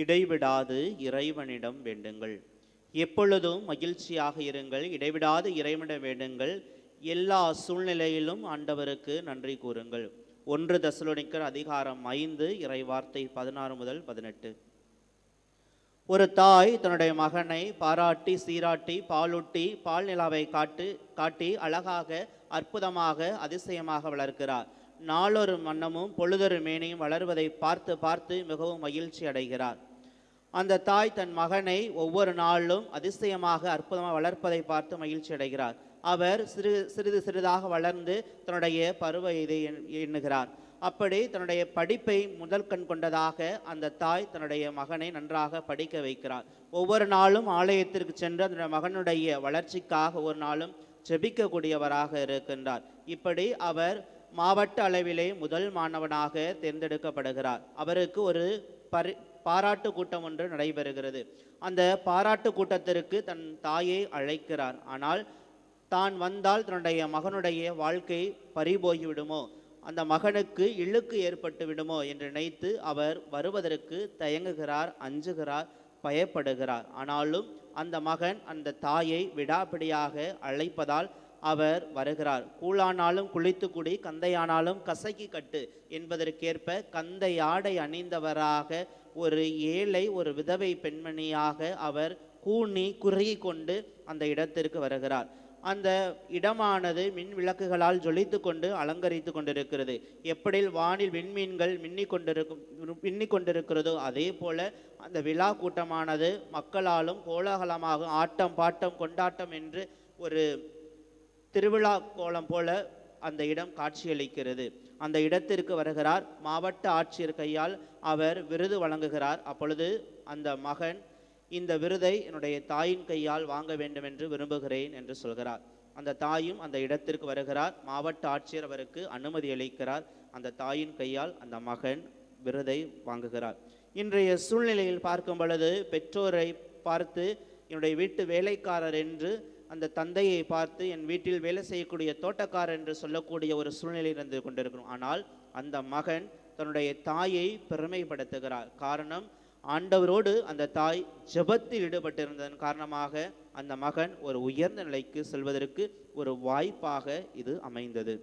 இடைவிடாது இறைவனிடம் வேண்டுங்கள். எப்பொழுதும் மகிழ்ச்சியாக இருங்கள். இடைவிடாது இறைவனிடம் வேண்டுங்கள். எல்லா சூழ்நிலையிலும் ஆண்டவருக்கு நன்றி கூறுங்கள். ஒன்று தசலோனிக்கர் அதிகாரம் ஐந்து இறை வார்த்தை பதினாறு முதல் பதினெட்டு. ஒரு தாய் தன்னுடைய மகனை பாராட்டி சீராட்டி பாலூட்டி பால் நிலாவை காட்டு காட்டி அழகாக அற்புதமாக அதிசயமாக வளர்க்கிறார். நாளொரு மன்னமும் பொழுதொரு மேனையும் வளர்வதை பார்த்து பார்த்து மிகவும் மகிழ்ச்சி அடைகிறார். அந்த தாய் தன் மகனை ஒவ்வொரு நாளும் அதிசயமாக அற்புதமாக வளர்ப்பதை பார்த்து மகிழ்ச்சி அடைகிறார். அவர் சிறு சிறிது சிறிதாக வளர்ந்து தன்னுடைய பருவ இதை எண்- எண்ணுகிறார். அப்படி தன்னுடைய படிப்பை முதல் கண் கொண்டதாக அந்த தாய் தன்னுடைய மகனை நன்றாக படிக்க வைக்கிறார். ஒவ்வொரு நாளும் ஆலயத்திற்கு சென்று அந்த மகனுடைய வளர்ச்சிக்காக ஒரு நாளும் ஜெபிக்கக்கூடியவராக இருக்கின்றார். இப்படி அவர் மாவட்ட அளவிலே முதல் மாணவனாக தேர்ந்தெடுக்கப்படுகிறார். அவருக்கு ஒரு பரி பாராட்டு கூட்டம் ஒன்று நடைபெறுகிறது. அந்த பாராட்டு கூட்டத்திற்கு தன் தாயை அழைக்கிறார். ஆனால் தான் வந்தால் தன்னுடைய மகனுடைய வாழ்க்கை பறிபோகிவிடுமோ அந்த மகனுக்கு இழுக்கு ஏற்பட்டு விடுமோ? என்று நினைத்து அவர் வருவதற்கு தயங்குகிறார் அஞ்சுகிறார் பயப்படுகிறார். ஆனாலும் அந்த மகன் அந்த தாயை விடாப்பிடியாக அழைப்பதால் அவர் வருகிறார். கூழானாலும் குளித்து குடி கந்தையானாலும் கசக்கி கட்டு என்பதற்கேற்ப கந்தை ஆடை அணிந்தவராக ஒரு ஏழை ஒரு விதவை பெண்மணியாக அவர் கூணி குறுகி கொண்டு அந்த இடத்திற்கு வருகிறார். அந்த இடமானது மின் விளக்குகளால் ஜொலித்து கொண்டு அலங்கரித்து கொண்டிருக்கிறது. எப்படி வானில் விண்மீன்கள் மின்னிக் கொண்டிருக்கும் மின்னி கொண்டிருக்கிறதோ அதே போல அந்த விழா கூட்டமானது மக்களாலும் கோலாகலமாக ஆட்டம் பாட்டம் கொண்டாட்டம் என்று ஒரு திருவிழா கோலம் போல அந்த இடம் காட்சியளிக்கிறது. அந்த இடத்திற்கு வருகிறார். மாவட்ட ஆட்சியர் கையால் அவர் விருது வழங்குகிறார். அப்பொழுது அந்த மகன் இந்த விருதை என்னுடைய தாயின் கையால் வாங்க வேண்டும் என்று விரும்புகிறேன் என்று சொல்கிறார். அந்த தாயும் அந்த இடத்திற்கு வருகிறார். மாவட்ட ஆட்சியர் அவருக்கு அனுமதி அளிக்கிறார். அந்த தாயின் கையால் அந்த மகன் விருதை வாங்குகிறார். இன்றைய சூழ்நிலையில் பார்க்கும் பொழுது பெற்றோரை பார்த்து என்னுடைய வீட்டு வேலைக்காரர் என்று அந்த தந்தையை பார்த்து என் வீட்டில் வேலை செய்யக்கூடிய தோட்டக்காரர் என்று சொல்லக்கூடிய ஒரு சூழ்நிலை இருந்து கொண்டிருக்கிறோம் ஆனால் அந்த மகன் தன்னுடைய தாயை பெருமைப்படுத்துகிறார். காரணம் ஆண்டவரோடு அந்த தாய் ஜெபத்தில் ஈடுபட்டிருந்ததன் காரணமாக அந்த மகன் ஒரு உயர்ந்த நிலைக்கு செல்வதற்கு ஒரு வாய்ப்பாக இது அமைந்தது.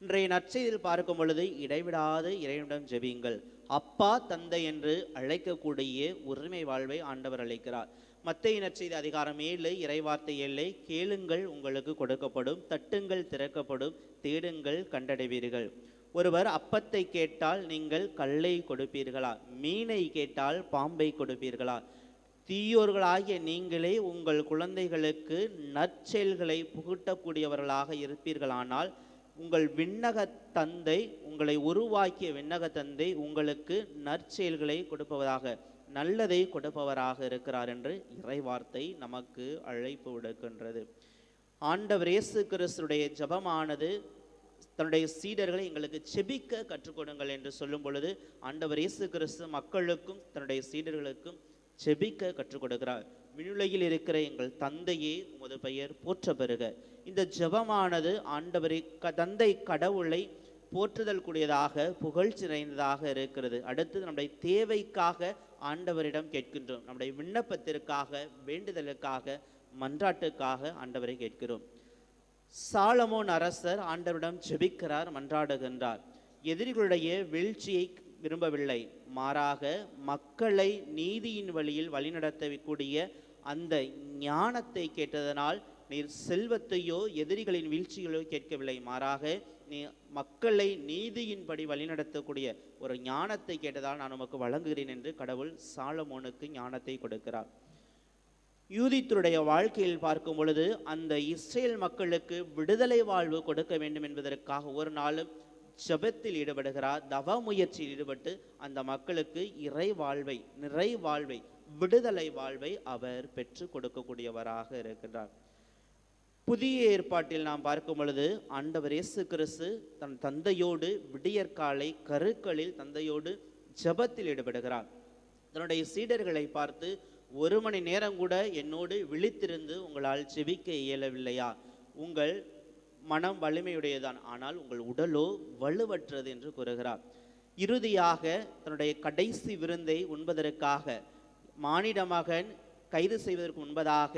இன்றைய நற்செய்தியில் பார்க்கும் பொழுது இடைவிடாது இறைவனிடம் ஜெபியுங்கள். அப்பா தந்தை என்று அழைக்கக்கூடிய உரிமை வாழ்வை ஆண்டவர் அளிக்கிறார். மத்தையினர் செய்த அதிகாரம் ஏழு இறைவார்த்தை ஏழை கேளுங்கள் உங்களுக்கு கொடுக்கப்படும் தட்டுங்கள் திறக்கப்படும் தேடுங்கள் கண்டடைவீர்கள். ஒருவர் அப்பத்தை கேட்டால் நீங்கள் கல்லை கொடுப்பீர்களா? மீனை கேட்டால் பாம்பை கொடுப்பீர்களா? தீயோர்களாகிய நீங்களே உங்கள் குழந்தைகளுக்கு நற்செயல்களை புகுட்டக்கூடியவர்களாக இருப்பீர்களானால் உங்கள் விண்ணக தந்தை உங்களை உருவாக்கிய விண்ணக தந்தை உங்களுக்கு நற்செயல்களை கொடுப்பதாக நல்லதை கொடுப்பவராக இருக்கிறார் என்று இறைவார்த்தை நமக்கு அழைப்பு விடுக்கின்றது. ஆண்டவர் இயேசு கிறிஸ்துடைய ஜெபமானது தன்னுடைய சீடர்களை எங்களுக்கு செபிக்க கற்றுக்கொடுங்கள் என்று சொல்லும் பொழுது ஆண்டவர் இயேசு கிறிஸ்து மக்களுக்கும் தன்னுடைய சீடர்களுக்கும் செபிக்க கற்றுக் கொடுக்கிறார். விண்ணுலகில் இருக்கிற எங்கள் தந்தையே உமது பெயர் போற்ற பெறுக இந்த ஜெபமானது ஆண்டவரை க தந்தை கடவுளை போற்றுதல் கூடியதாக புகழ்ச்சி நிறைந்ததாக இருக்கிறது. அடுத்து நம்முடைய தேவைக்காக ஆண்டவரிடம் கேட்கின்றோம். நம்முடைய விண்ணப்பத்திற்காக வேண்டுதலுக்காக மன்றாட்டுக்காக ஆண்டவரை கேட்கிறோம். சாலமோன் அரசர் ஆண்டவரிடம் ஜெபிக்கிறார் மன்றாடுகின்றார். எதிரிகளுடைய வீழ்ச்சியை விரும்பவில்லை. மாறாக மக்களை நீதியின் வழியில் வழிநடத்தக்கூடிய அந்த ஞானத்தை கேட்டதனால் நீர் செல்வத்தையோ எதிரிகளின் வீழ்ச்சிகளோ கேட்கவில்லை. மாறாக மக்களை நீதியின்படி வழிநடத்தக்கூடிய ஒரு ஞானத்தை கேட்டதால் நான் உமக்கு வழங்குகிறேன் என்று கடவுள் சாலமோனுக்கு ஞானத்தை கொடுக்கிறார். யூதித்தருடைய வாழ்க்கையில் பார்க்கும் பொழுது அந்த இஸ்ரேல் மக்களுக்கு விடுதலை வாழ்வு கொடுக்க வேண்டும் என்பதற்காக ஒரு நாளும் ஜெபத்தில் ஈடுபடுகிறார். தவ முயற்சியில் ஈடுபட்டு அந்த மக்களுக்கு இறை வாழ்வை நிறை வாழ்வை விடுதலை வாழ்வை அவர் பெற்று கொடுக்கக்கூடியவராக இருக்கிறார் புதிய ஏற்பாட்டில் நாம் பார்க்கும் பொழுது ஆண்டவர் இயேசு கிறிஸ்து தன் தந்தையோடு விடியற்காலை கருக்களில் தந்தையோடு ஜெபத்தில் ஈடுபடுகிறார். தன்னுடைய சீடர்களை பார்த்து ஒரு மணி நேரம் கூட என்னோடு விழித்திருந்து உங்களால் செவிக்க இயலவில்லையா? உங்கள் மனம் வலிமையுடையதான் ஆனால் உங்கள் உடலோ வலுவற்றது என்று கூறுகிறார். இறுதியாக தன்னுடைய கடைசி விருந்தை உண்பதற்காக மானிட மகன் கைது செய்வதற்கு முன்பதாக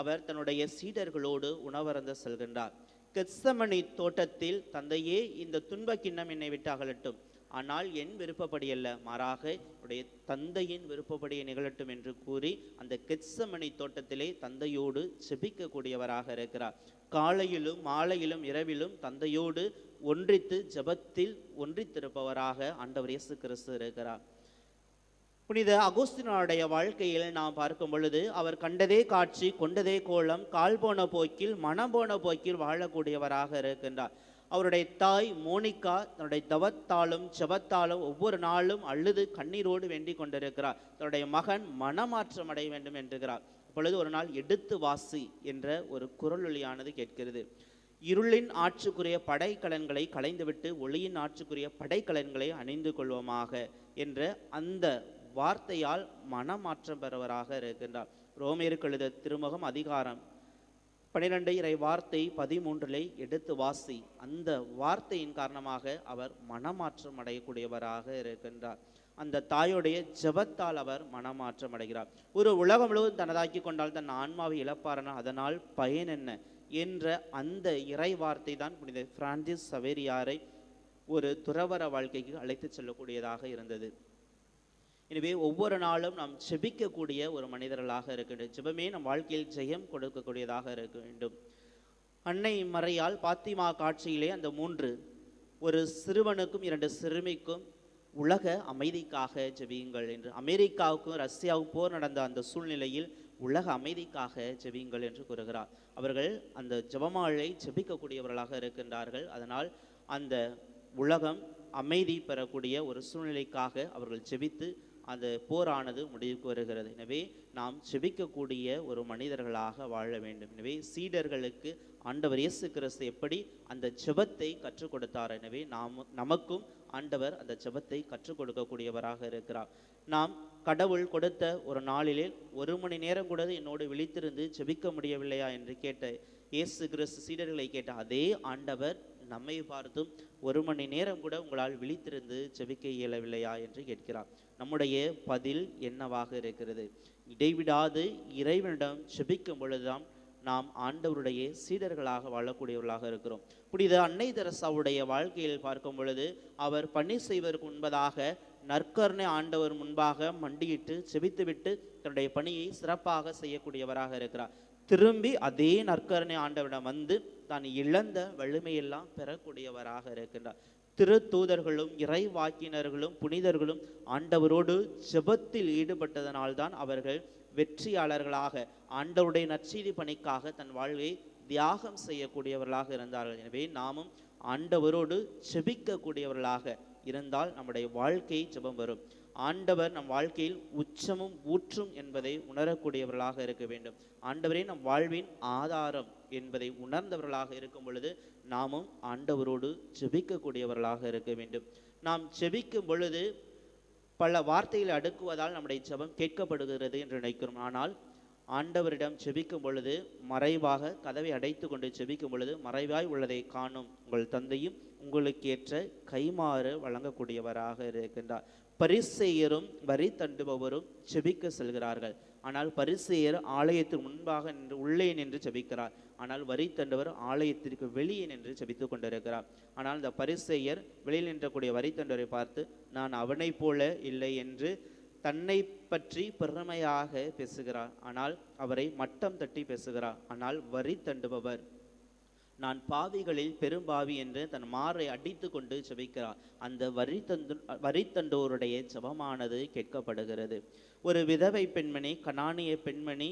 அவர் தன்னுடைய சீடர்களோடு உணவருந்த செல்கின்றார். கெத்சமணி தோட்டத்தில் தந்தையே இந்த துன்ப கிண்ணம் என்னை விட்டு அகலட்டும் ஆனால் என் விருப்பப்படி அல்ல மாறாக உடைய தந்தையின் விருப்பப்படியை நிகழட்டும் என்று கூறி அந்த கெத்சமணி தோட்டத்திலே தந்தையோடு செபிக்கக்கூடியவராக இருக்கிறார். காலையிலும் மாலையிலும் இரவிலும் தந்தையோடு ஒன்றித்து ஜெபத்தில் ஒன்றித்திருப்பவராக ஆண்டவர் இயேசு கிறிஸ்து இருக்கிறார். புனித அகோஸ்தினாருடைய வாழ்க்கையில் நாம் பார்க்கும் பொழுது அவர் கண்டதே காட்சி கொண்டதே கோலம் கால் போன போக்கில் மனம் போன போக்கில் வாழக்கூடியவராக இருக்கின்றார். அவருடைய தாய் மோனிகா தன்னுடைய தவத்தாலும் செபத்தாலும் ஒவ்வொரு நாளும் அழுது கண்ணீரோடு வேண்டிக் கொண்டிருக்கிறார். தன்னுடைய மகன் மனமாற்றம் அடைய வேண்டும் என்றுகிறார் அப்பொழுது ஒரு நாள் எடுத்து வாசி என்ற ஒரு குரலொலியானது கேட்கிறது. இருளின் ஆட்சிக்குரிய படைக்கலன்களை களைந்துவிட்டு ஒளியின் ஆட்சிக்குரிய படைக்கலன்களை அணிந்து கொள்வோமாக என்ற அந்த வார்த்தையால் மனமாற்றம் பெறுவராக இருக்கின்றார். ரோமேருக்கு எழுத திருமுகம் அதிகாரம் பனிரெண்டு இறை வார்த்தை பதிமூன்றிலே எடுத்து வாசி. அந்த வார்த்தையின் காரணமாக அவர் மனமாற்றம் அடையக்கூடியவராக இருக்கின்றார். அந்த தாயுடைய ஜெபத்தால் அவர் மனமாற்றம் அடைகிறார். ஒரு உலகம் முழுவதும் தனதாக்கி கொண்டால் தன் ஆன்மாவை இழப்பாரன அதனால் பயன் என்ன என்ற அந்த இறை வார்த்தை தான் புனித பிரான்சிஸ் சவேரியாரை ஒரு துறவர வாழ்க்கைக்கு அழைத்துச் செல்லக்கூடியதாக இருந்தது. எனவே ஒவ்வொரு நாளும் நாம் செபிக்கக்கூடிய ஒரு மனிதர்களாக இருக்கின்றோம் ஜெபமே நம் வாழ்க்கையில் ஜெயம் கொடுக்கக்கூடியதாக இருக்க வேண்டும். அன்னை மறையால் பாத்திமா காட்சியிலே அந்த மூன்று ஒரு சிறுவனுக்கும் இரண்டு சிறுமிக்கும் உலக அமைதிக்காக ஜெபியுங்கள் என்று அமெரிக்காவுக்கும் ரஷ்யாவுக்கும் போர் நடந்த அந்த சூழ்நிலையில் உலக அமைதிக்காக ஜெபியுங்கள் என்று கூறுகிறார். அவர்கள் அந்த ஜெபமாலை ஜெபிக்கக்கூடியவர்களாக இருக்கின்றார்கள். அதனால் அந்த உலகம் அமைதி பெறக்கூடிய ஒரு சூழ்நிலைக்காக அவர்கள் ஜெபித்து அந்த போரானது முடிவுக்கு வருகிறது. எனவே நாம் செபிக்கக்கூடிய ஒரு மனிதர்களாக வாழ வேண்டும். எனவே சீடர்களுக்கு ஆண்டவர் இயேசு கிறிஸ்து எப்படி அந்த செபத்தை கற்றுக் கொடுத்தார் எனவே நாம் நமக்கும் ஆண்டவர் அந்த செபத்தை கற்றுக் கொடுக்கக்கூடியவராக இருக்கிறார். நாம் கடவுள் கொடுத்த ஒரு நாளிலே ஒரு மணி நேரம் கூட என்னோடு விழித்திருந்து செபிக்க முடியவில்லையா என்று கேட்ட இயேசு கிறிஸ்து சீடர்களை கேட்ட அதே ஆண்டவர் நம்மை பார்த்தும் ஒரு மணி நேரம் கூட உங்களால் விழித்திருந்து ஜெபிக்க இயலவில்லையா என்று கேட்கிறார் நம்முடைய பதில் என்னவாக இருக்கிறது? இடைவிடாது இறைவனிடம் செபிக்கும் பொழுதுதான் நாம் ஆண்டவருடைய சீடர்களாக வாழக்கூடியவர்களாக இருக்கிறோம். புனித அன்னை தெரசாவுடைய வாழ்க்கையில் பார்க்கும் பொழுது அவர் பணி செய்வதற்கு முன்பதாக நற்கருணை ஆண்டவர் முன்பாக மண்டியிட்டு செபித்துவிட்டு தன்னுடைய பணியை சிறப்பாக செய்யக்கூடியவராக இருக்கிறார். திரும்பி அதே நற்கருணை ஆண்டவரிடம் வந்து தான் இழந்த வலிமையெல்லாம் பெறக்கூடியவராக இருக்கின்றார். திருத்தூதர்களும் இறை வாக்கினர்களும் புனிதர்களும் ஆண்டவரோடு ஜெபத்தில் ஈடுபட்டதனால்தான் அவர்கள் வெற்றியாளர்களாக ஆண்டவருடைய நற்செய்தி பணிக்காக தன் வாழ்வை தியாகம் செய்யக்கூடியவர்களாக இருந்தார்கள். எனவே நாமும் ஆண்டவரோடு செபிக்கக்கூடியவர்களாக இருந்தால் நம்முடைய வாழ்க்கை ஜெபம் வரும். ஆண்டவர் நம் வாழ்க்கையில் உச்சமும் ஊற்றும் என்பதை உணரக்கூடியவர்களாக இருக்க வேண்டும். ஆண்டவரே நம் வாழ்வின் ஆதாரம் என்பதை உணர்ந்தவர்களாக இருக்கும் பொழுது நாமும் ஆண்டவரோடு செபிக்கக்கூடியவர்களாக இருக்க வேண்டும். நாம் செபிக்கும் பொழுது பல வார்த்தைகளை அடுக்குவதால் நம்முடைய செபம் கேட்கப்படுகிறது என்று நினைக்கிறோம். ஆனால் ஆண்டவரிடம் செபிக்கும் பொழுது மறைவாக கதவை அடைத்து கொண்டு செபிக்கும் பொழுது மறைவாய் உள்ளதை காணும் உங்கள் தந்தையும் உங்களுக்கு ஏற்ற கைமாறு வழங்கக்கூடியவராக இருக்கின்றார். பரிசெயரும் வரி தண்டுபவரும் செபிக்க செல்கிறார்கள். ஆனால் பரிசெயர் ஆலயத்திற்கு முன்பாக நின்று உள்ளே நின்று செபிக்கிறார். ஆனால் வரி தண்டவர் ஆலயத்திற்கு வெளியே நின்று செபித்து கொண்டிருக்கிறார். ஆனால் இந்த பரிசெயர் வெளியில் நின்றக்கூடிய வரி தண்டவரை பார்த்து நான் அவனைப் போல இல்லை என்று தன்னை பற்றி பெருமையாக பேசுகிறார். ஆனால் அவரை மட்டம் தட்டி பேசுகிறார். ஆனால் வரி தண்டுபவர் நான் பாவிகளில் பெரும்பாவி என்று தன் மாரை அடித்து கொண்டு செபிக்கிறார். அந்த வரித்தந்து வரித்தண்டோருடைய செபமானது கேட்கப்படுகிறது. ஒரு விதவை பெண்மணி கனானிய பெண்மணி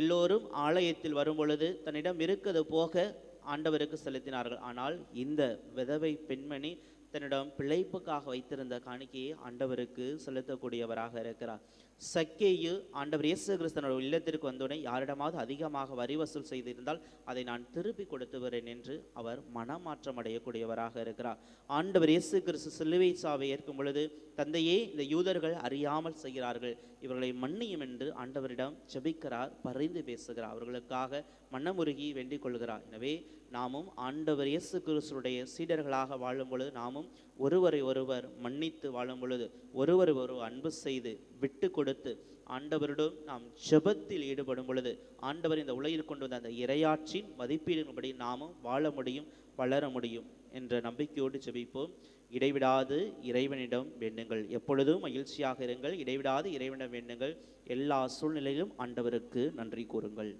எல்லோரும் ஆலயத்தில் வரும்பொழுது தன்னிடம் இருக்கிறது போக ஆண்டவருக்கு செலுத்தினார்கள். ஆனால் இந்த விதவை பெண்மணி தன்னிடம் பிழைப்புக்காக வைத்திருந்த காணிக்கையை ஆண்டவருக்கு செலுத்தக்கூடியவராக இருக்கிறார். சக்கேயு ஆண்டவர் இயேசு கிறிஸ்தனோட இல்லத்திற்கு வந்தவுடனே யாரிடமாவது அதிகமாக வரி வசூல் செய்திருந்தால் அதை நான் திருப்பி கொடுத்துவரேன் என்று அவர் மனமாற்றம் அடையக்கூடியவராக இருக்கிறார். ஆண்டவர் இயேசு கிறிஸ்து சிலுவை சாவை ஏற்கும் பொழுது தந்தையே இந்த யூதர்கள் அறியாமல் செய்கிறார்கள். இவர்களை மன்னியும் என்று ஆண்டவரிடம் ஜெபிக்கிறார் பரிந்து பேசுகிறார். அவர்களுக்காக மனமுருகி வேண்டிக் கொள்கிறார். எனவே நாமும் ஆண்டவர் இயேசு கிறிஸ்துடைய சீடர்களாக வாழும் பொழுது நாமும் ஒருவரை ஒருவர் மன்னித்து வாழும் பொழுது ஒருவரை ஒருவர் அன்பு செய்து விட்டு கொடுத்து ஆண்டவரிடம் நாம் ஜெபத்தில் ஈடுபடும் பொழுது ஆண்டவர் இந்த உலகில் கொண்டு வந்த அந்த இரையாற்றின் மதிப்பீடுபடி நாமும் வாழ முடியும் வளர முடியும் என்ற நம்பிக்கையோடு ஜெபிப்போம். இடைவிடாது இறைவனிடம் வேண்டுங்கள். எப்பொழுதும் மகிழ்ச்சியாக இருங்கள். இடைவிடாது இறைவனிடம் வேண்டுங்கள். எல்லா சூழ்நிலையிலும் ஆண்டவருக்கு நன்றி கூறுங்கள்.